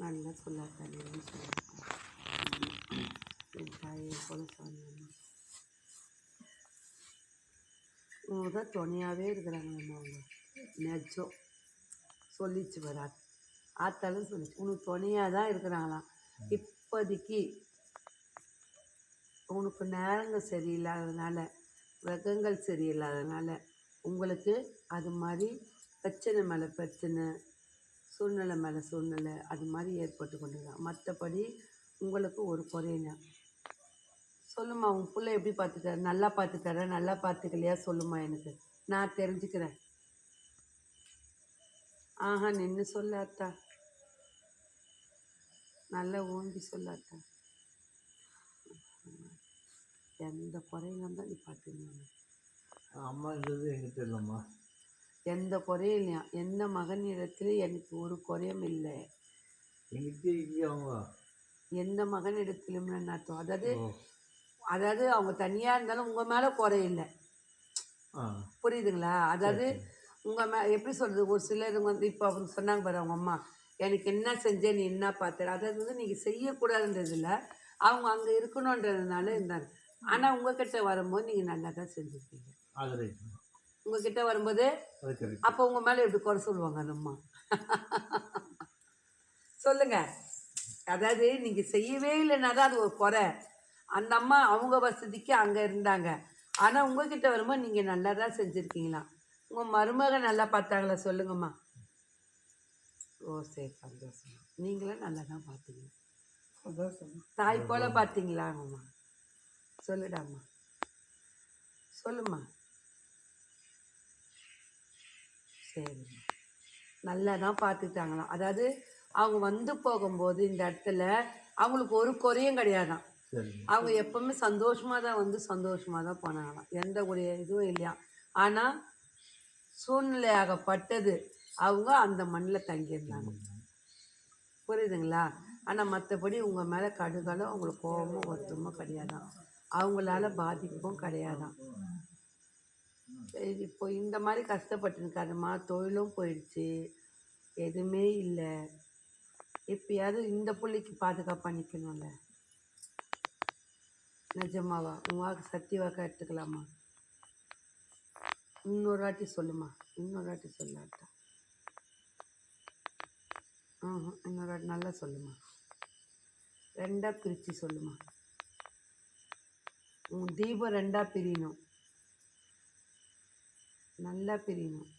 நல்லா சொல்லாதா நீ போல சொன்னேன் அவங்க தான் துணையாகவே இருக்கிறாங்கம்மா அவங்க. நெஜம். சொல்லிச்சு வராது ஆத்தாலும் சொல்லிச்சு. உனக்கு துணையாக தான் இருக்கிறாங்களாம். இப்போதைக்கு உனக்கு நேரங்கள் சரியில்லாததுனால கிரகங்கள் சரியில்லாததுனால உங்களுக்கு அது மாதிரி பிரச்சனை மேலே பிரச்சனை சூழ்நிலை மேலே சூழ்நிலை அது மாதிரி ஏற்பட்டு கொண்டு தான் மற்றபடி உங்களுக்கு ஒரு குறையில. சொல்லுமா உன் பிள்ளை எப்படி பார்த்துட்டாரு நல்லா பார்த்துட்டாரா நல்லா பார்த்துக்கலையா சொல்லுமா எனக்கு. நான் தெரிஞ்சுக்கிறேன். ஆஹா நின்று சொல்லாத்தா நல்லா ஓங்கி சொல்லாத்தா எந்த குறையிலும் தான் நீ பார்த்துக்கணும் இருந்தது எங்கிட்ட இல்லைம்மா. எந்த குறையும் இல்லையா எந்த மகனிடத்திலும் எனக்கு ஒரு குறையும் இல்லை. எந்த மகனிடத்திலும் அர்த்தம் அதாவது அதாவது அவங்க தனியாக இருந்தாலும் உங்கள் மேலே குறை இல்லை. ஆ. புரியுதுங்களா? அதாவது உங்கள் மே எப்படி சொல்கிறது ஒரு சிலர் வந்து இப்போ அவங்க சொன்னாங்க பாரு அவங்க அம்மா எனக்கு என்ன செஞ்சேன் நீ என்ன பார்த்த அதாவது வந்து நீங்கள் செய்யக்கூடாதுன்றதில்ல அவங்க அங்கே இருக்கணுன்றதுனால இருந்தாங்க. ஆனால் உங்ககிட்ட வரும்போது நீங்கள் நல்லா தான் செஞ்சுருக்கீங்க உங்ககிட்ட வரும்போது அப்போ உங்கள் மேலே எப்படி குறை சொல்லுவாங்க அந்த அம்மா. சொல்லுங்க. அதாவது நீங்கள் செய்யவே இல்லைன்னா தான் அது ஒரு குறை. அந்த அம்மா அவங்க வசதிக்கு அங்கே இருந்தாங்க. ஆனால் உங்ககிட்ட வரும்போது நீங்கள் நல்லா தான் செஞ்சுருக்கீங்களா? உங்கள் மருமக நல்லா பார்த்தாங்களா? சொல்லுங்கம்மா. ஓ சரி சந்தோஷம். நீங்களும் நல்லா தான் பார்த்தீங்க தாய் போல பார்த்தீங்களா அம்மா சொல்லுடாம்மா. சொல்லுமா சரிம்மா நல்லா தான் பார்த்துட்டாங்களாம் அதாவது அவங்க வந்து போகும்போது இந்த இடத்துல அவங்களுக்கு ஒரு குறையும் கிடையாதான் அவங்க எப்பவுமே சந்தோஷமாக தான் வந்து சந்தோஷமாக தான் போனாங்களாம். எந்த ஒரு இதுவும் இல்லையா ஆனால் சூழ்நிலையாகப்பட்டது அவங்க அந்த மண்ணில் தங்கியிருந்தாங்க. புரியுதுங்களா? ஆனால் மற்றபடி உங்கள் மேலே கடுகளும் அவங்களுக்கு கோபமும் ஒருத்தமும் கிடையாதான் அவங்களால பாதிப்பும் கிடையாதான் சரி இப்போ இந்த மாதிரி கஷ்டப்பட்டுருக்காருமா தொழிலும் போயிடுச்சு. எதுவுமே இல்லை. எப்பயாவது இந்த பிள்ளைக்கு பாதுகாப்பாக நிற்கணும்ல நிஜமாவா? உன் வாக்கு சக்தி வாக்கா எடுத்துக்கலாமா? இன்னொரு வாட்டி சொல்லுமா? இன்னொரு வாட்டி சொல்லாட்டா? ம் இன்னொரு வாட்டி நல்லா சொல்லுமா? ரெண்டாக பிரித்து சொல்லுமா? உன் தீபம் ரெண்டாக பிரியணும். நல்லா பிரியணும்.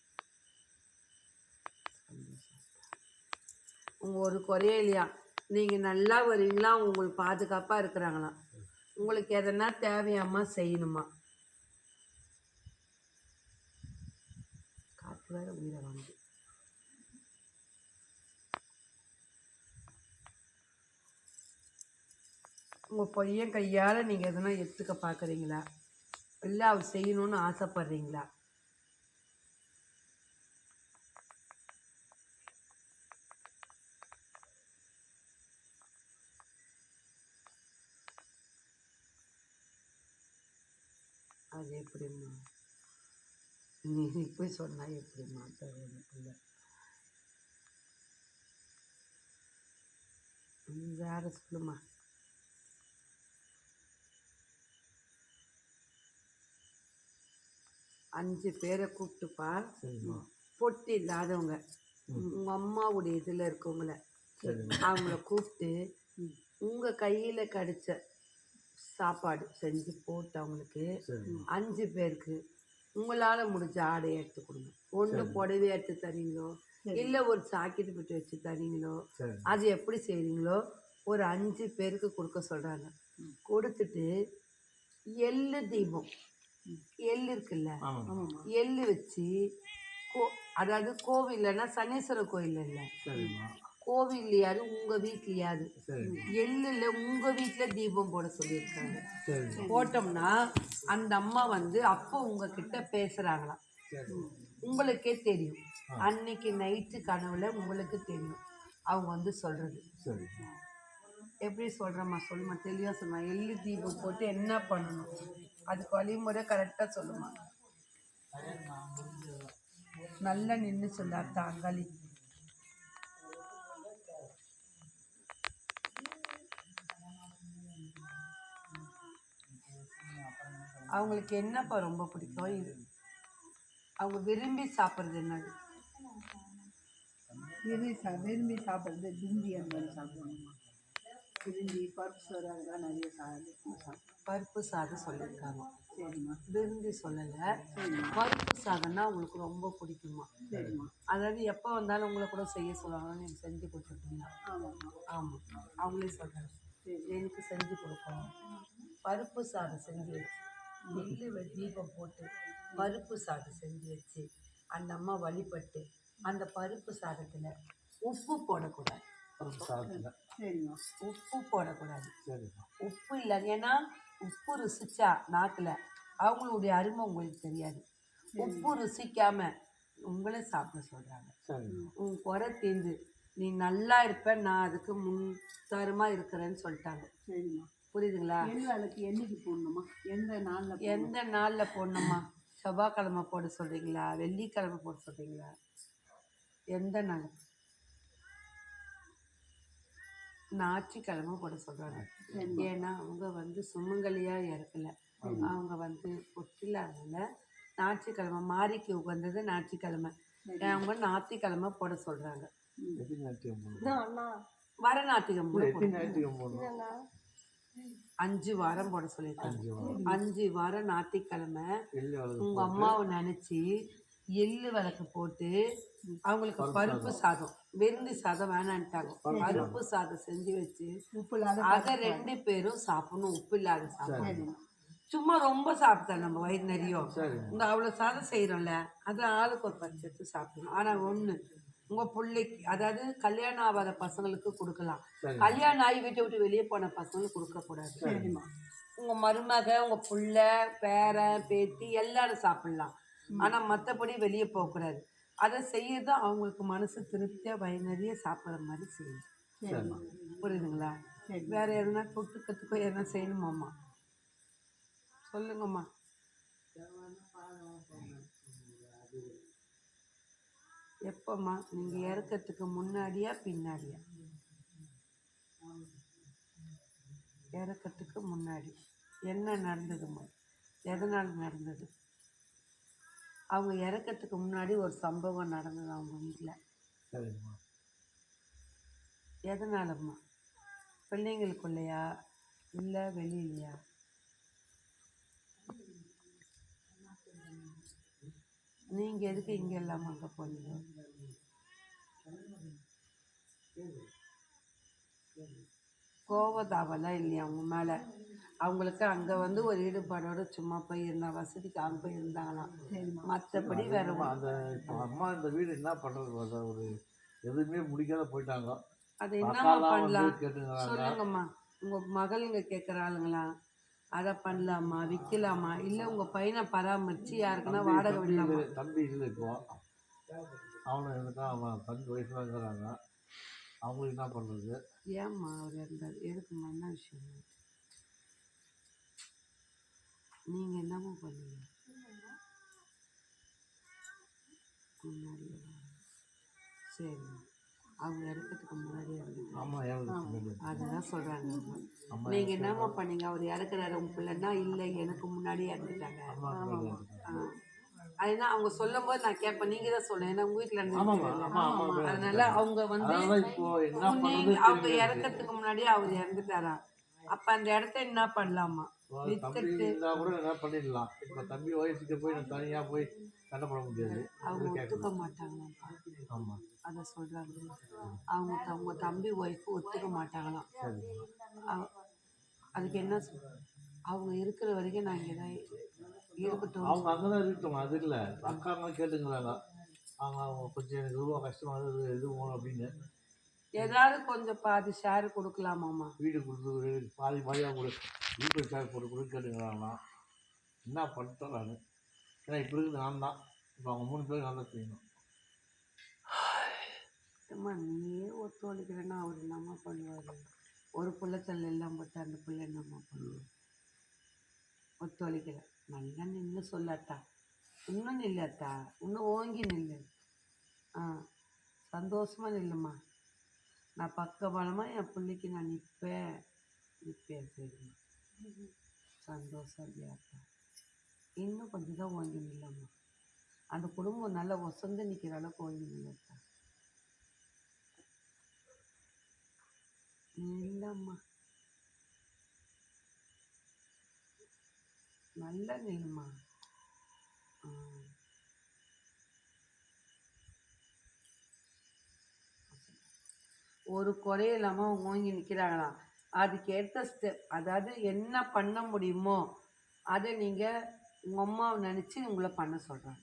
உங்கள் ஒரு குறையே இல்லையா? நீங்கள் நல்லா வரீங்களா? உங்களுக்கு பாதுகாப்பாக இருக்கிறாங்களாம் உங்களுக்கு எதனா தேவையாம்மா செய்யணுமா? காற்று வேறு உயிரை வாங்கி உங்கள் பையன் கையால் நீங்கள் எதனா எடுத்துக்க பார்க்குறீங்களா இல்லை அவர் செய்யணும்னு ஆசைப்பட்றீங்களா? அது எப்படிம்மா? நீ நீ போய் சொன்னா எப்படிம்மா? ம், வேற சொல்லுமா அஞ்சு பேரை கூப்பிட்டுப்பா. பொட்டி இல்லாதவங்க. உங்கள் அம்மாவுடைய இதில் இருக்கவங்கள. அவங்கள கூப்பிட்டு உங்கள் கையில் கிடைச்ச சாப்பாடு செஞ்சு போட்டு அவங்களுக்கு அஞ்சு பேருக்கு உங்களால் முடிஞ்ச ஆடையை எடுத்து கொடுங்க. ஒன்று புடவை எடுத்து தரீங்களோ இல்லை ஒரு சாக்கெட்டு போட்டு வச்சு தரீங்களோ அது எப்படி செய்கிறீங்களோ ஒரு அஞ்சு பேருக்கு கொடுக்க சொல்கிறாங்க கொடுத்துட்டு எள்ளு தீபம். எள்ளு இருக்குல்ல? எள்ளு வச்சு கோ அதாவது கோவில்லன்னா சனீஸ்வரர் கோயில் இல்லை? கோவில்லையாவது உங்கள் வீட்லையாவது எள்ளில் உங்கள் வீட்டில் தீபம் போட சொல்லியிருக்காங்க. போட்டோம்னா அந்த அம்மா வந்து அப்போ உங்ககிட்ட பேசுகிறாங்களாம் சரி. உங்களுக்கே தெரியும். அன்னைக்கு நைட்டு கனவுல உங்களுக்கு தெரியும். அவங்க வந்து சரிம்மா எப்படி சொல்கிறேம்மா சொல்லுமா தெளிவாக சொல்லுமா எள்ளு தீபம் போட்டு என்ன பண்ணணும்? அதுக்கு வழிமுறை கரெக்டாக சொல்லுமா நல்லா நின்று சொல்ல தாங்காளி அவங்களுக்கு என்னப்பா ரொம்ப பிடிக்கும்? இது அவங்க விரும்பி சாப்பிட்றது என்னது? விரும்பி சா விரும்பி சாப்பிட்றது பிந்தி அந்த மாதிரி சாப்பிடுவோம்மா பிந்தி பருப்பு சோறு அதெல்லாம் நிறைய சாப்பிடுவோம் பருப்பு சாதம் சொல்லியிருக்காங்க. சரிம்மா. விரும்பி சொல்லலை. பருப்பு சாதம்னா அவங்களுக்கு ரொம்ப பிடிக்குமா? சரிம்மா. அதாவது எப்போ வந்தாலும் உங்களை கூட செய்ய சொல்லுவாங்க நீங்கள் செஞ்சு கொடுத்துருக்கீங்க ஆமாம்மா. ஆமாம் அவங்களே சொல்கிறாங்க சரி. எனக்கு செஞ்சு கொடுக்கணும். பருப்பு சாதம் செஞ்சு வச்சு நெல்லு வ- தீபம் போட்டு பருப்பு சாதம் செஞ்சு வச்சு அந்த அம்மா வழிபட்டு அந்த பருப்பு சாதத்தில் உப்பு போடக்கூடாது. சரிம்மா. உப்பு போடக்கூடாது. உப்பு இல்லை ஏன்னா உப்பு ருசிச்சா நாக்கில் அவங்களுடைய அருமை உங்களுக்கு தெரியாது. உப்பு ருசிக்காம உங்களே சாப்பிட சொல்கிறாங்க உன் குறை தீர்ந்து நீ நல்லா இருப்ப நான் அதுக்கு முன் தரமாக இருக்கிறேன்னு சொல்லிட்டாங்க. சரிம்மா. புரியுதுங்களா? எள்ளுவாளுக்கு என்னைக்கு போடணுமா? எந்த நாளில் எந்த நாளில் போடணுமா? செவ்வாய்க்கிழமை போட சொல்கிறீங்களா வெள்ளிக்கிழமை போட சொல்கிறீங்களா எந்த நாள்? ஞாயிற்றுக்கிழமை போட சொல்கிறாங்க ஏன்னா அவங்க வந்து சுமங்கலியாக இறக்கல அவங்க வந்து பொட்டிலாதனால ஞாயிற்றுக்கிழமை மாரிக்கு உகந்தது ஞாயிற்றுக்கிழமை. அவங்க ஞாயிற்றுக்கிழமை போட சொல்கிறாங்க வர ஞாயிற்றுக்கிழமை அஞ்சு வாரம் போட சொல்லியிருக்காங்க. அஞ்சு வாரம். ஞாயிற்றுக்கிழமை உங்க அம்மாவை நினைச்சு எள்ளு விளக்கு போட்டு அவங்களுக்கு பருப்பு சாதம். வெறுந்தி சாதம் வேணான்ட்டாங்க. பருப்பு சாதம். செஞ்சு வச்சு உப்பு இல்லாத அதை ரெண்டு பேரும் சாப்பிடணும் உப்பு இல்லாத சாப்பிடணும். சும்மா ரொம்ப சாப்பிட்டா நம்ம வயிறு நிறையும். இந்த அவ்வளோ சாதம் செய்கிறோம்ல அது ஆளுக்கு ஒரு பச்சை எடுத்து சாப்பிடணும். ஆனால் ஒன்று உங்கள் பிள்ளைக்கு அதாவது கல்யாணம் ஆகாத பசங்களுக்கு கொடுக்கலாம். கல்யாணம் ஆகி வீட்டை விட்டு வெளியே போன பசங்களுக்கு கொடுக்கக்கூடாது சரிம்மா உங்கள் மருமக உங்கள் புள்ள பேரன் பேத்தி எல்லாரும் சாப்பிட்லாம். ஆனால் மற்றபடி வெளியே போகக்கூடாது அதை செய்யறது அவங்களுக்கு மனசு திருப்தியாக வயிறு நிறைய சாப்பிட்ற மாதிரி செய்யணும் சரிம்மா புரியுதுங்களா. வேற எதுனா தொட்டுக்கத்துக்கோ எதனா செய்யணுமாம்மா? சொல்லுங்கம்மா. எப்போம்மா நீங்கள் இறக்கறதுக்கு முன்னாடியா பின்னாடியா? இறக்கறதுக்கு முன்னாடி. என்ன நடந்ததும்மா எதனால் நடந்தது? அவங்க இறக்கறதுக்கு முன்னாடி ஒரு சம்பவம் நடந்தது அவங்க வீட்டில் எதனாலம்மா? பிள்ளைங்களுக்குள்ளையா? இல்லை வெளியிலையா? நீங்கள் எதுக்கு இங்கே இல்லாமல் அங்கே போனீங்க? கோவதாவெல்லாம் இல்லையா அவங்க மேலே? அவங்களுக்கு அங்கே வந்து ஒரு ஈடுபாடோட சும்மா போய் இருந்தா வசதிக்கு அங்கே போய் இருந்தாங்களாம் மற்றபடி வேற அம்மா, அந்த இப்போ அம்மா இந்த வீடு என்ன பண்ணுறது ஒரு எதுவுமே முடிக்காத போயிட்டாங்க அதை என்னம்மா பண்ணலாம்? சொல்லுங்கம்மா. உங்கள் மகளுங்க கேட்குற ஆளுங்களா? அதை பண்ணலாமா விற்கலாமா இல்லை உங்கள் பையனை பராமரித்து யாருக்குன்னா வாடகை விடலாமா? தம்பி இல்லை இப்போ. அவனும் எனக்கா அவன் தம்பி வயசுல இருக்கிறாங்க அவங்களுக்கு என்ன பண்ணுறது ஏம்மா அவர் இருந்தார்? எதுக்குமா என்ன விஷயம்? நீங்கள் என்னம்மா பண்ணீங்க? முன்னாடியே சரிம்மா. அவங்க இறக்கிறதுக்கு முன்னாடியே ஆமாம் எனக்கு அதுதான் சொல்கிறாங்க அம்மா நீங்கள் என்னம்மா பண்ணீங்க? அவர் இறக்குறாரு. உங்க பிள்ளைன்னா இல்லை எனக்கு முன்னாடியே இறந்துட்டாங்க. அம்மா ஆ. அதுதான் அவங்க சொல்லும் போது நான் கேட்பேன். நீங்கள் தான் சொல்லுங்க ஏன்னா உங்கள் வீட்டில் ஆமாம் ஆமாம் இருந்து அதனால அவங்க வந்து நீங்க அவங்க இறக்கறதுக்கு முன்னாடியே அவர் இறந்துட்டாரா? அப்ப அந்த இடத்த என்ன பண்ணலாமா? இருந்தால் கூட என்ன பண்ணிடலாம்? இப்போ தம்பி வயசுக்கு போய் நான் தனியாக போய் சண்டை போட முடியாது. அவங்க ஒத்துக்க மாட்டாங்களாம் ஆமாம் அதை சொல்றாங்க. அவங்க உங்க தம்பி ஒய்ஃபு ஒத்துக்க மாட்டாங்களாம். அதுக்கு என்ன அவங்க இருக்கிற வரைக்கும் நான் இங்கே தான் இருக்கட்டும். அவங்க அங்கே தான் இருக்கட்டும். அது இல்லை. அக்காங்க கேட்டுங்கிறாங்க அவங்க அவங்க கொஞ்சம் எனக்கு ரொம்ப கஷ்டமாக இருக்குது போகணும் அப்படின்னு. ஏதாவது கொஞ்சம் பாதி ஷேர் கொடுக்கலாமாம்மா? வீடு கொடுத்து பாதி பாதியாக கொடு. வீட்டு சார் போட்டு கொடு கேட்டுங்கிறாங்களாம் என்ன பண்ணிட்டோம் நான்? ஏன்னா இப்படி இருக்குது நான் தான் இப்போ அவங்க மூணு பேருக்கு நல்லா செய்யணும். அம்மா நீயே ஒத்துழைக்கிறேன்னா அவர் என்னம்மா பண்ணுவார்? ஒரு பிள்ளைத்தல் எல்லாம் போட்டு அந்த பிள்ளை என்னம்மா பண்ணுவார்? ஒத்துழைக்கிறேன் நல்லா நின்று சொல்லாத்தா. இன்னும் நில்லாத்தா? இன்னும் ஓங்கி நில்லு. ஆ சந்தோஷமாக நில்லுமா? நான் பக்க பலமாக என் பிள்ளைக்கு நான் நிற்பேன் நிற்பேன் சரிம்மா. சந்தோஷம் இல்லையாத்தா இன்னும் கொஞ்சம் தான் ஓங்கி நில்லம்மா அந்த குடும்பம் நல்லா ஒசந்து நிற்கிற அளவுக்கு ஓங்கி நில்லப்பா இல்லைம்மா. நல்ல நில்லுமா ஒரு குறையும் இல்லாமல் ஓங்கி நிற்கிறாங்களாம் அதுக்கேற்ற ஸ்டெப் அதாவது என்ன பண்ண முடியுமோ அதை நீங்கள் உங்கள் அம்மாவை நினச்சி உங்களை பண்ண சொல்கிறாங்க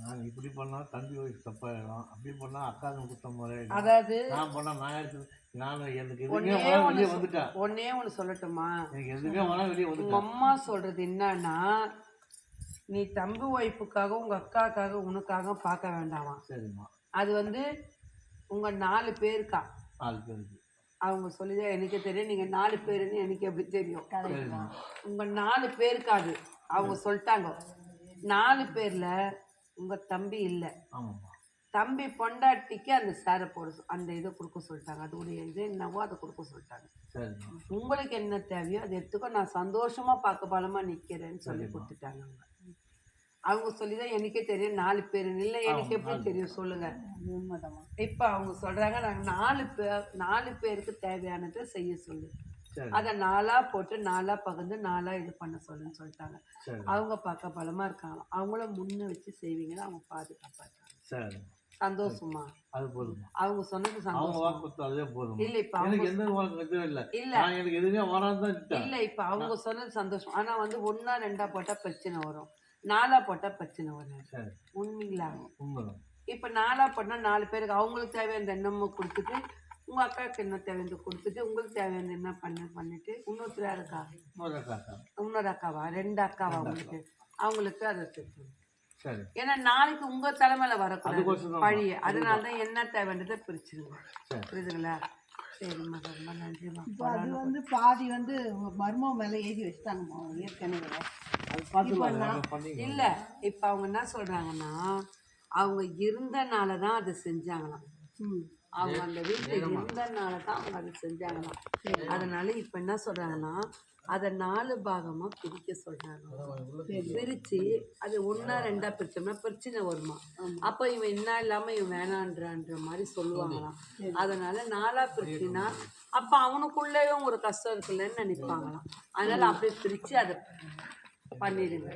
நான் இப்படி பண்ணால் தம்பி வயசு தப்பாயிடும். அப்படி பண்ணால் அக்காங்க குத்தம் அதாவது நான் பண்ணால் நான் எடுத்து நான் எனக்கு வெளியே வந்துட்டேன் ஒன்னே ஒன்று சொல்லட்டுமா? எனக்கு எதுவுமே வேணாம் வெளியே உங்கள் வந்துட்டேன் அம்மா சொல்கிறது என்னன்னா நீ தம்பி ஒய்ஃபுக்காக உங்கள் அக்காக்காக உனக்காக பார்க்க வேண்டாமா? சரிம்மா. அது வந்து உங்கள் நாலு பேருக்கா? நாலு பேருக்கு. அவங்க சொல்லிதான் எனக்கு தெரியும் நீங்கள் நாலு பேருன்னு எனக்கு எப்படி தெரியும்? உங்கள் நாலு பேருக்கு அது. அவங்க சொல்லிட்டாங்க. நாலு பேரில் உங்கள் தம்பி இல்லை. தம்பி பொண்டாட்டிக்கு அந்த சேரை போட அந்த இதை கொடுக்க சொல்லிட்டாங்க. அதோடைய இது என்னவோ அதை கொடுக்க சொல்லிட்டாங்க. உங்களுக்கு என்ன தேவையோ அதை எடுத்துக்கோ. நான் சந்தோஷமாக பார்க்க பலமாக நிற்கிறேன்னு சொல்லி கொடுத்துட்டாங்க அவங்க. அவங்க சொல்லி தான் எனக்கே தெரியும். நாலு பேர் இல்லை எனக்கு எப்படி தெரியும் சொல்லுங்கள் அது உண்மைதாம்மா. இப்போ அவங்க சொல்கிறாங்க நாங்கள் நாலு பேர் நாலு பேருக்கு தேவையானதை செய்ய சொல்லு. சரி. அதை நாலாக போட்டு நாலாக பகிர்ந்து நாலாக இது பண்ண சொல்லுன்னு சொல்லிட்டாங்க. அவங்க பார்க்க பலமாக இருக்காங்க. அவங்கள முன்ன வச்சு செய்வீங்கன்னு அவங்க பாதுகாப்பாக இருக்காங்க சரி. சந்தோஷமா? அது போதுமா அவங்க சொன்னது அவங்க சந்தோஷம் வாக்கு அதுவே போதும் இல்லை இப்போ எனக்கு அவங்க எந்த வாக்கு எதுவும் இல்லை. இல்ல. நான் எனக்கு எதுவுமே வராது இல்லை இப்போ அவங்க சொன்னது சந்தோஷம். ஆனால் வந்து ஒன்றா ரெண்டா போட்டால் பிரச்சனை வரும். நாலாக போட்டால் பிரச்சனை வராது. சரி. உண்மைங்களா? உண்மைதான். இப்போ நாலாக போட்டால் நாலு பேருக்கு அவங்களுக்கு தேவையான எண்ணமும் கொடுத்துட்டு உங்கள் அக்காவுக்கு என்ன தேவையானது கொடுத்துட்டு உங்களுக்கு தேவையான என்ன பண்ண பண்ணிட்டு இன்னொருத்தரா காக்கா இன்னொரு அக்காவா? ரெண்டு அக்காவா உங்களுக்கு? அவங்களுக்கு அதை சரி. ஏன்னா நாளைக்கு உங்க தலைமையில வரக்கூடாது. அதுக்கோசரம் தான். பழி அதனால தான் என்ன தேவைன்றதை பிரிச்சிருங்க சரி. புரியுதுங்களா? சரிம்மா ரொம்ப நன்றிம்மா. அது வந்து பாதி வந்து மருமக மேலே ஏறி வச்சுட்டாங்கம்மா ஏற்கனவே பார்த்து இல்ல. இப்ப அவங்க என்ன சொல்றாங்கன்னா அவங்க இருந்தனால தான் அதை செஞ்சாங்களாம். ம். அவங்க அந்த வீட்டுல இருந்தனால தான் அவங்க அதை செஞ்சாங்களாம். அதனால இப்ப என்ன சொல்றாங்கன்னா அதை நாலு பாகமா பிரிக்க சொல்றாங்க. பிரிச்சு அது ஒண்ணா ரெண்டா பிரிச்சோம்னா பிரச்சனை வருமா? அப்ப இவன் என்ன இல்லாம இவன் வேணான்றான்ற மாதிரி சொல்லுவாங்களாம். அதனால நாலா பிரிச்சுனா அப்ப அவனுக்குள்ளேயும் ஒரு கஷ்டம் இருக்குல்லன்னு நினைப்பாங்களாம். அதனால அப்படியே பிரிச்சு அதை பண்ணிடுங்க.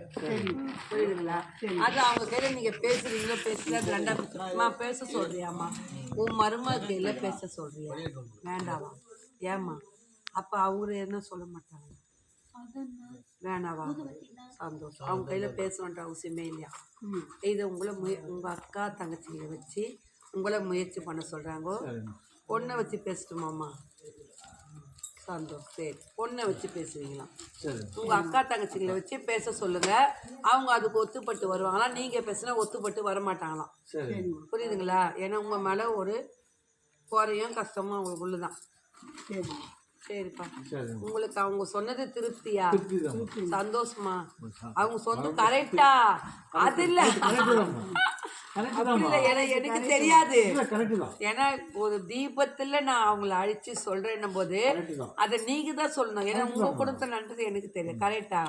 புரியுதுங்களா? அது அவங்க கையில நீங்க பேசுறீங்களோ பேசல அது பேச சொல்றியாம்மா. உன் மருமக கையில பேச சொல்றியா? வேண்டாமா ஏம்மா? அப்ப அவரு என்ன சொல்ல மாட்டாங்க? வேணாவா? சந்தோஷம். அவங்க கையில பேசணுன்ற அவசியமே இல்லையா? இதை உங்களை முய உங்க அக்கா தங்கச்சிங்களை வச்சு உங்களை முயற்சி பண்ண சொல்றாங்க? சரிம்மா. பொண்ணை வச்சு பேசட்டுமாம்மா? சந்தோஷம் சரி பொண்ணை வச்சு பேசுவீங்களா? சரி. உங்க அக்கா தங்கச்சிங்களை வச்சு பேச சொல்லுங்க. அவங்க அதுக்கு ஒத்துப்பட்டு வருவாங்களா? நீங்க பேசினா ஒத்துப்பட்டு வர மாட்டாங்களாம் சரி. புரியுதுங்களா? ஏன்னா உங்க மேல ஒரு குறையும் கஷ்டமும் அவங்களுக்குள்ள தான் சரி. சரிப்பா. சரி உங்களுக்கு அவங்க சொன்னது திருப்தியா? திருப்தி. சந்தோஷமா? அவங்க சொந்த கரெக்டா? அது இல்ல. எனக்கு தெரியாது. ஏன்னா ஒரு தீபத்துல நான் அவங்கள அழிச்சு சொல்றேன்னும் போது அதை நீங்க தான் சொல்லணும். ஏன்னா உங்க குடும்பத்துல நடந்தது எனக்கு தெரியும் கரெக்டா?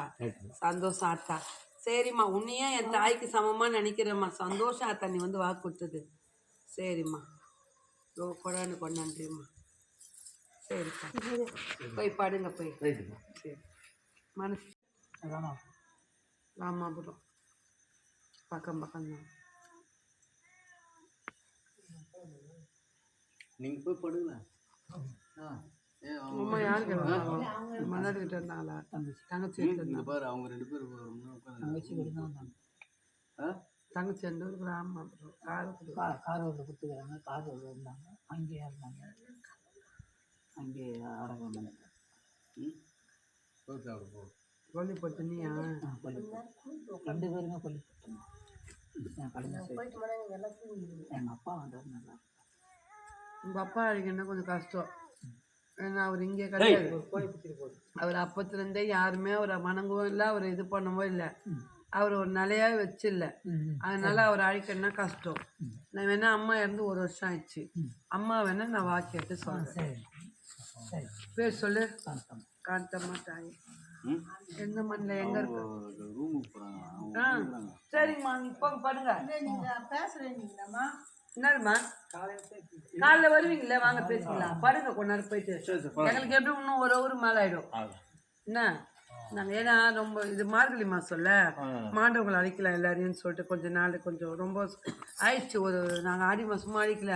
சந்தோஷம் அத்தா சரிம்மா. உன்னையும் என் தாய்க்கு சமமா நினைக்கிறேம்மா. சந்தோஷம் அத்தா நீ வந்து வாக்கு கொடுத்தது. சரிம்மா. ரோ கொடான்னு கொண்டு நன்றிம்மா சரிப்பா போய் படுங்க போய். சரி. மனசு. ராமாபுரம் பக்கம் பக்கம் தான். நீங்க போய் படுங்க ஆ. அம்மா யாருக்கு மன்னாடி கிட்ட? இருந்தாங்களா தங்கச்சி. கிட்ட பாரு அவங்க ரெண்டு பேரும் உட்காந்து ஆ? தங்கச்சி எந்த ஊருக்கு ராமாபுரம் காரக்குடி காரோட கொடுத்துக்கிறாங்க. காரோட இருந்தாங்க அங்கேயே இருந்தாங்க. அங்கே அடக்கம் பண்ணி ம்? போய் சாப்பிடு போ. கொல்லிப்பட்டு நீயா கொல்லிப்பட்டு ரெண்டு பேருமே என் கல்யாணம் எங்கள் அப்பா வந்தது நல்லா உங்கள் அப்பா அழைக்கணும்னா கொஞ்சம் கஷ்டம். ஏன்னா அவர் இங்கே கிடையாது. அவர் அப்பத்துலேருந்தே யாருமே அவரை வணங்கவும் இல்லை அவர் இது பண்ணவும் இல்லை. அவர் ஒரு நிலையாக வச்சில்ல. அதனால அவர் அழைக்கணும்னா கஷ்டம்? நான் வேணா அம்மா இறந்து ஒரு வருஷம் ஆயிடுச்சு. அம்மா வேணா நான் வாக்கியத்தை சொல்கிறேன் பேர் சொல்லு. காந்தம் காந்தம்மா தாய். எந்த மண்ணில் எங்கே இருக்கு? சரிங்கம்மா நீ போங்க நீங்கள் பேசுகிறேன்னீங்களாம்மா என்னதும்மா? காலைல வருவீங்களே வாங்க பேசிக்கலாம். படுங்க கொஞ்ச நேரம் போயிட்டு. எங்களுக்கு எப்படி இன்னும் ஒரு ஒரு மேலே ஆயிடும். என்ன? நாங்கள் ஏன்னா ரொம்ப இது மார்கழி மாதம்ல மாண்டவங்களை அழைக்கலாம் எல்லாரையும் சொல்லிட்டு கொஞ்ச நாள் கொஞ்சம் ரொம்ப ஆயிடுச்சு. ஒரு நாங்கள் ஆடி மாதமும் அழைக்கல.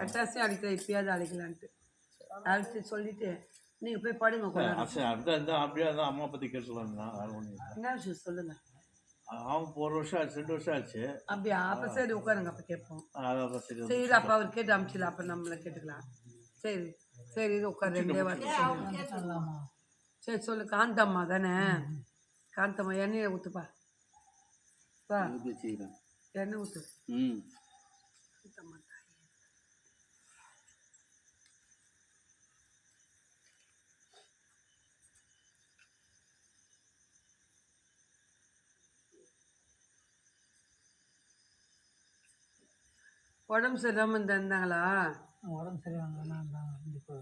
கட்டாசியும் அழைக்கல இப்பயாவது அழைக்கலான்ட்டு. அழைச்சி சொல்லிட்டு நீங்கள் போய் படுங்க கொஞ்ச நேரம். சரி அப்படிதான் இருந்தா அப்படியே இருந்தா அம்மா பற்றி கேட்டு இல்லை. என்ன விஷயம் சொல்லுங்க? அவன் இப்போ ஒரு வருஷம் ஆச்சு ரெண்டு வருஷம் ஆச்சு. அப்படியா? அப்போ சரி உட்காருங்க அப்போ கேட்போம். சரி அப்போ அவர் கேட்டு அமிச்சிடலாம் அப்போ நம்மளை கேட்டுக்கலாம். சரி சரி இது உட்காரு ரெண்டே சரி சொல்லு காந்தம்மா தானே? காந்தம்மா எண்ணெயை ஊற்றுப்பா எண்ணெய் ஊற்று ம். உடம்பு சரியில்லாமல் இருந்தாங்களா? உடம்பு சரியானா இப்போ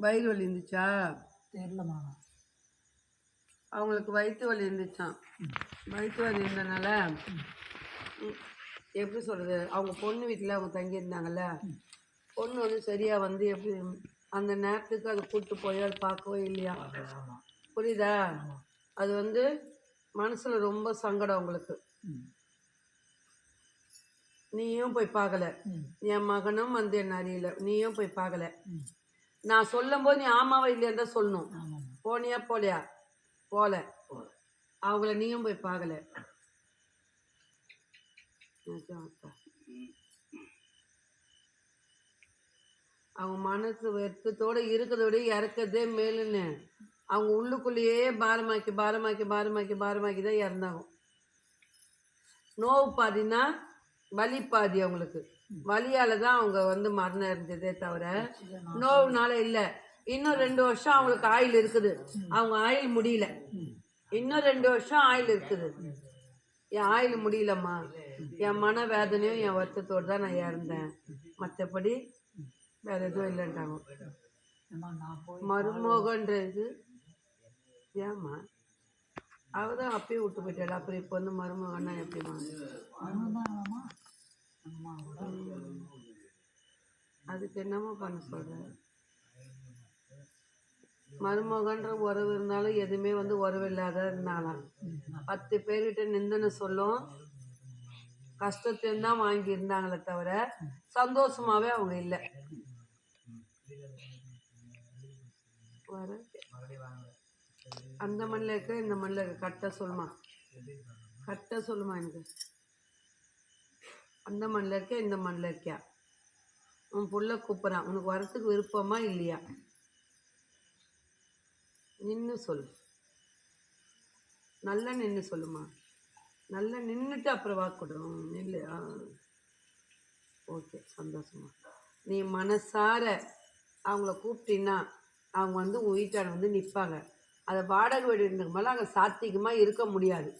வயிறு வலி இருந்துச்சா? தெரிலம்மா அவங்களுக்கு வயிற்று வலி இருந்துச்சான் வயிற்று வலி இருந்தனால எப்படி சொல்கிறது அவங்க பொண்ணு வீட்டில் அவங்க தங்கியிருந்தாங்கல்ல பொண்ணு வந்து சரியாக வந்து எப்படி அந்த நேரத்துக்கு அதை கூப்பிட்டு போய் அதை பார்க்கவே இல்லையா? புரியுதா? அது வந்து மனசில் ரொம்ப சங்கடம் அவங்களுக்கு. நீயும் போய் பார்க்கல. என் மகனும் வந்து என்ன அறியல. நீயும் போய் பார்க்கல. நான் சொல்லும்போது நீ ஆமாவா இல்லையா தான் சொல்லணும். போனியா போலையா? போல. அவங்கள நீயும் போய் பார்க்கல. அவங்க மனசு வெட்கத்தோட இருக்கிறத விட இறக்கதே மேலுன்னு அவங்க உள்ளுக்குள்ளேயே பாரமாக்கி பாரமாக்கி பாரமாக்கி பாரமாக்கி தான் இறந்தாங்க. நோவு பாதினா வலி பாதி அவங்களுக்கு. வலியால தான் அவங்க வந்து மரணம் இருந்ததே தவிர நோவுனால இல்லை. இன்னும் ரெண்டு வருஷம் அவங்களுக்கு ஆயில் இருக்குது. அவங்க ஆயில் முடியல. இன்னும் ரெண்டு வருஷம் ஆயில் இருக்குது. என் ஆயில் முடியலம்மா. என் மன வேதனையும் என் வருத்தத்தோடு தான் நான் இறந்தேன். மற்றபடி வேற எதுவும் இல்லைன்றாங்க. ஏம்மா நான் போய் மருமகன்ற இது ஏம்மா? அவ தான் அப்பயே விட்டு போயிட்டாள் அப்புறம் இப்போ வந்து மருமகன்னா எப்படிமா அதுக்கு என்னம்மா பண்ண சொல்கிற மருமகன்ற உறவு இருந்தாலும் எதுவுமே வந்து உறவு இல்லாத இருந்தாலாம் பத்து பேர்கிட்ட நிந்தனை சொல்லும். கஷ்டத்தையும் தான் வாங்கியிருந்தாங்களே தவிர சந்தோஷமாகவே அவங்க இல்லை. வர அந்த மண்ணில் இருக்க இந்த மண்ணில் இருக்க. கட்ட சொல்லுமா. கட்ட சொல்லுமா எனக்கு. அந்த மண்ணில் இருக்க இந்த மண்ணில் இருக்கியா. உன் புள்ள கூப்பிட்றான். உனக்கு வரத்துக்கு விருப்பமா இல்லையா? நின்று சொல்லு. நல்லா நின்று சொல்லுமா. நல்லா நின்றுட்டு அப்புறம் வாக்கிடும் கொடும் நில்லு. ஆ. ஓகே சந்தோஷமா. நீ மனசார அவங்கள கூப்பிட்டீன்னா அவங்க வந்து உன் வந்து நிற்பாங்க அதை வாடகை வீடு மேலே அங்கே சாத்திகமாக இருக்க முடியாது.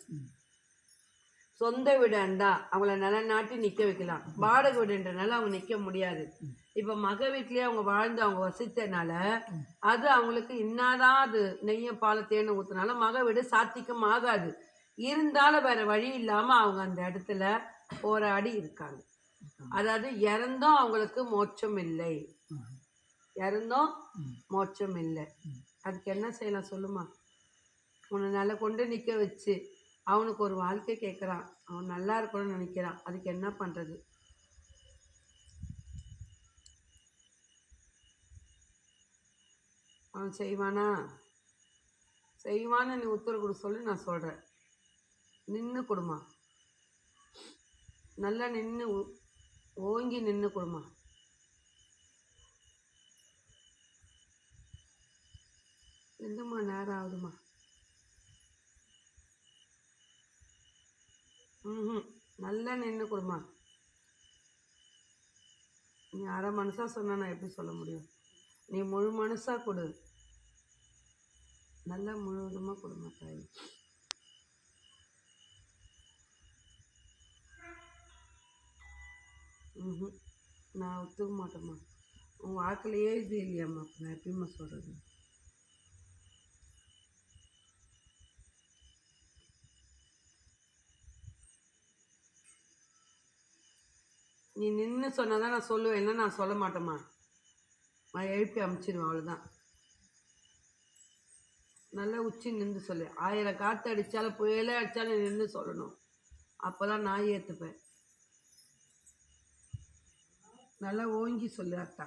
சொந்த வீடாக இருந்தால் அவங்கள நிலநாட்டி நிற்க வைக்கலாம். வாடகை வீடுன்றனால அவங்க நிற்க முடியாது. இப்போ மக வீட்லேயே அவங்க வாழ்ந்து அவங்க வசித்தனால அது அவங்களுக்கு இன்னாதான் அது நெய்யும் பாலை தேனை ஊற்றினாலும் மக வீடு சாத்திக்கம் ஆகாது இருந்தாலும் வேற வழி இல்லாமல் அவங்க அந்த இடத்துல போராடி இருக்காங்க. அதாவது இறந்தும் அவங்களுக்கு மோட்சம் இல்லை. இறந்தும் மோட்சம் இல்லை. அதுக்கு என்ன செய்யலாம் சொல்லுமா? உன்னை நல்லா கொண்டு நிற்க வச்சு அவனுக்கு ஒரு வாழ்க்கை கேட்குறான் அவன் நல்லா இருக்கணும்னு நினைக்கிறான். அதுக்கு என்ன பண்ணுறது அவன் செய்வானா? செய்வான்னு நீ உத்தரவு கொடு சொல்லி நான் சொல்கிறேன் நின்று கொடுமா. நல்லா நின்று ஓங்கி நின்று கொடுமா. எந்தம்மா நேரம் ஆகுதுமா ம் நல்லா நின்று கொடுமா நீ அரை மனசாக சொன்னால் நான் எப்படி சொல்ல முடியும்? நீ முழு மனசாக கொடு. நல்லா முழுவதுமாக கொடுமா தாய். ம் நான் ஒத்துக்க மாட்டேம்மா. உன் வாழ்க்கையிலேயே இது இல்லையாம்மா. நான் எப்படிம்மா சொல்கிறது நீ நின்று சொன்னால் தான் நான் சொல்லுவேன். என்ன நான் சொல்ல மாட்டேம்மா. நான் எழுப்பி அமுச்சிடுவேன் அவ்வளோதான் நல்லா உச்சி நின்று சொல்லு. ஆயிரம் காற்று அடித்தாலும் புயலே அடித்தாலும் நின்று சொல்லணும். அப்போ தான் நான் ஏற்றுப்பேன் நல்லா ஓங்கி சொல்லு அத்தா.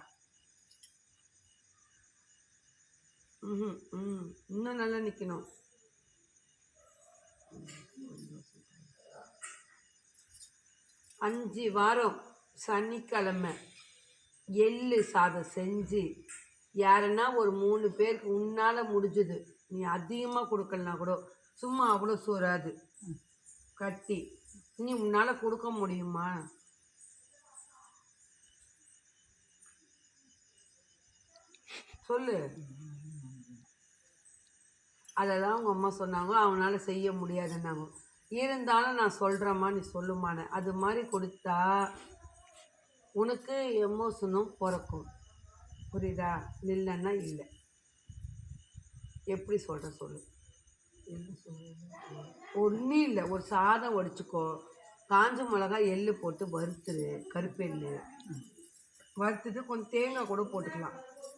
ம் ம். இன்னும் நல்லா நிற்கணும் அஞ்சு வாரம். சனிக்கிழமை எள்ளு சாதம் செஞ்சு யாருன்னா ஒரு மூணு பேருக்கு உன்னால் முடிஞ்சுது. நீ அதிகமாக கொடுக்கலனா கூட சும்மா அவ்வளோ சோறாது. கட்டி. நீ உன்னால் கொடுக்க முடியுமா? சொல்லு. அதை தான் அவங்க அம்மா சொன்னாங்க. அவனால் செய்ய முடியாதுன்னாங்க. இருந்தாலும் நான் சொல்கிறேம்மா நீ சொல்லுமான்னு அது மாதிரி கொடுத்தா உனக்கு எமோஷனும் பிறக்கும். புரியுதா? இல்லைன்னா இல்லை. எப்படி சொல்கிற சொல்லு. ஒன்றும் இல்லை. ஒரு சாதம் வடிச்சுக்கோ. காஞ்ச மிளகா எள்ளு போட்டு வறுத்துரு. கருப்பெள்ளு. வறுத்துட்டு கொஞ்சம் தேங்காய் கூட போட்டுக்கலாம்.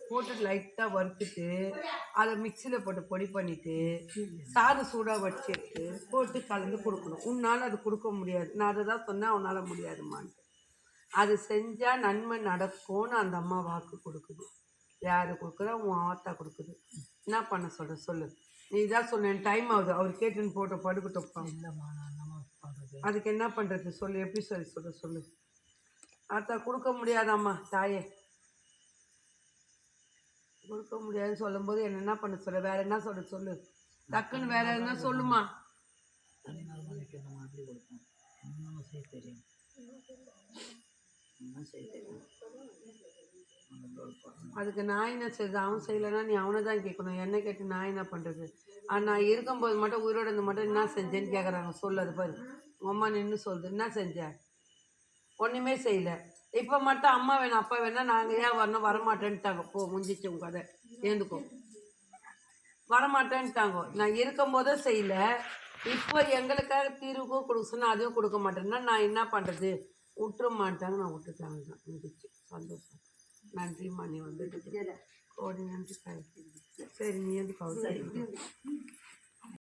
போட்டு லைட்டாக வறுத்துட்டு அதை மிக்சியில் போட்டு பொடி பண்ணிவிட்டு சாதம் சூடாக வடிச்சிட்டு போட்டு கலந்து கொடுக்கணும். உன்னால் அது கொடுக்க முடியாது. நான் அதை தான் சொன்னேன் உன்னால் முடியாதுமான்ட்டு. அது செஞ்சால் நன்மை நடக்கும்னு அந்த அம்மா வாக்கு கொடுக்குது. யார் கொடுக்குறா உன் ஆத்தா கொடுக்குது. என்ன பண்ண சொல்கிற சொல்லு. நீ தான் சொன்னேன் டைம் ஆகுது. அவர் கேட்டுன்னு போட்டு படுக்கட்டும் இல்லைம்மா நான் அதுக்கு என்ன பண்ணுறது சொல்லு. எப்படி சொல்லி? சொல்ல சொல்லு. ஆத்தா கொடுக்க முடியாதாம்மா தாயே? கொடுக்க முடியாதுன்னு சொல்லும்போது என்ன என்ன பண்ண சொல்ல வேற என்ன சொல்ல சொல்லு. டக்குன்னு வேற என்ன சொல்லுமா? தனி நாள் மணிக்கு அந்த மாதிரி கொடுப்போம் செய்ய தெரியும்? அதுக்கு நான் என்ன செய்யுது அவன் செய்யலைன்னா நீ அவனை தான் கேட்கணும். என்ன கேட்டு நான் என்ன பண்ணுறது நான் இருக்கும்போது மட்டும் உயிரோட இருந்து மட்டும் என்ன செஞ்சேன்னு கேட்குறாங்க சொல்லு அது பாரு. உங்கள் அம்மா நின்று சொல்லுது. என்ன செஞ்ச? ஒன்றுமே செய்யல. இப்போ மட்டும் அம்மா வேணும் அப்பா வேணா நாங்கள் ஏன் வரணும்? வரமாட்டேன்ட்டாங்க. போ முடிஞ்சிச்சு உங்க கதை. ஏந்துக்கோ. வரமாட்டேன்ட்டாங்க. நான் இருக்கும்போதே செய்யல. இப்போ எங்களுக்காக தீர்வுக்கோ கொடுக்க சொன்னால் அதுவும் கொடுக்க மாட்டேன்னா நான் என்ன பண்ணுறது விட்டுற மாட்டாங்க நான் விட்டுட்டாங்க தான் முடிஞ்சிச்சு. சந்தோஷம். நன்றிம்மா நீ வந்துட்டு கோடி நன்றி. சரி நீ வந்து கவுசி